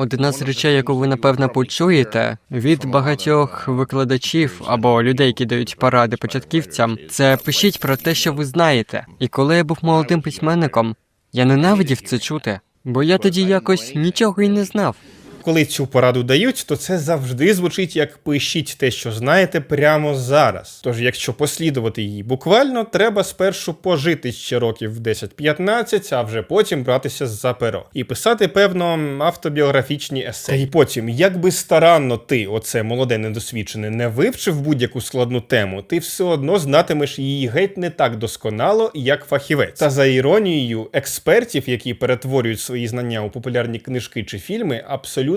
Одна з речей, яку ви напевно почуєте від багатьох викладачів або людей, які дають поради початківцям, це пишіть про те, що ви знаєте. І коли я був молодим письменником, я ненавидів це чути, бо я тоді якось нічого й не знав. Коли цю пораду дають, то це завжди звучить як пишіть те, що знаєте, прямо зараз. Тож, якщо послідувати її буквально, треба спершу пожити ще років 10-15, а вже потім братися за перо і писати, певно, автобіографічні есе. І потім, як би старанно ти, оце молоде недосвідчене, не вивчив будь-яку складну тему, ти все одно знатимеш її геть не так досконало, як фахівець. Та за іронією, експертів, які перетворюють свої знання у популярні книжки чи фільми,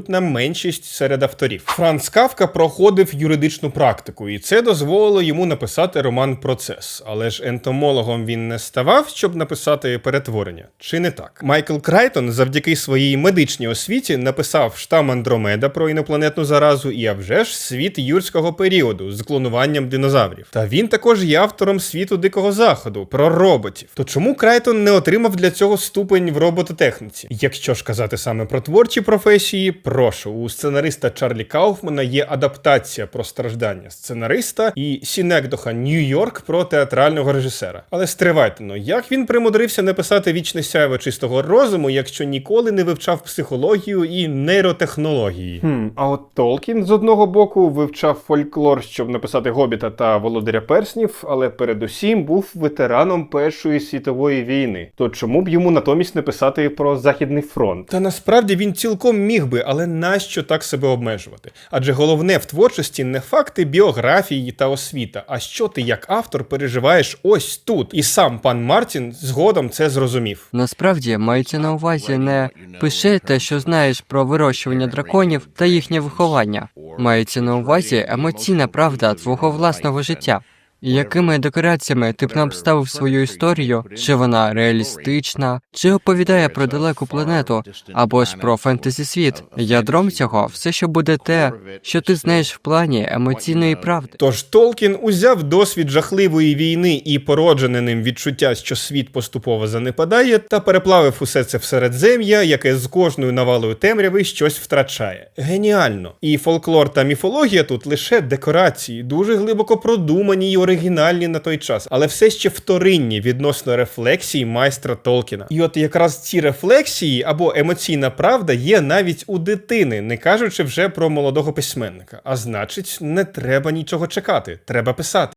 абсолютна меншість серед авторів. Франц Кавка проходив юридичну практику, і це дозволило йому написати роман Процес. Але ж ентомологом він не ставав, щоб написати перетворення. Чи не так? Майкл Крайтон завдяки своїй медичній освіті написав штам Андромеда про інопланетну заразу і а вже ж світ юрського періоду з клонуванням динозаврів. Та він також є автором світу Дикого Заходу про роботів. То чому Крайтон не отримав для цього ступень в робототехніці? Якщо ж казати саме про творчі професії, прошу, у сценариста Чарлі Кауфмана є адаптація про страждання сценариста і Сінекдоха Нью-Йорк про театрального режисера. Але стривайте, ну як він примудрився написати вічне сяйво чистого розуму, якщо ніколи не вивчав психологію і нейротехнології? Хм, а от Толкін з одного боку вивчав фольклор, щоб написати Гобіта та Володаря Перснів, але передусім був ветераном Першої світової війни. То чому б йому натомість не писати про Західний фронт? Та насправді він цілком міг би, але нащо так себе обмежувати? Адже головне в творчості не факти біографії та освіта, а що ти як автор переживаєш ось тут. І сам пан Мартін згодом це зрозумів. Насправді мається на увазі не пиши те, що знаєш про вирощування драконів та їхнє виховання. Мається на увазі емоційна правда твого власного життя. Якими декораціями ти б не обставив свою історію, чи вона реалістична, чи оповідає про далеку планету, або ж про фентезі світ. Ядром цього все, що буде те, що ти знаєш в плані емоційної правди. Тож Толкін узяв досвід жахливої війни і породжене ним відчуття, що світ поступово занепадає, та переплавив усе це в середзем'я, яке з кожною навалою темряви щось втрачає. Геніально! І фольклор та міфологія тут лише декорації, дуже глибоко продумані й оригінальні на той час, але все ще вторинні відносно рефлексії майстра Толкіна. І от якраз ці рефлексії або емоційна правда є навіть у дитини, не кажучи вже про молодого письменника. А значить, не треба нічого чекати, треба писати.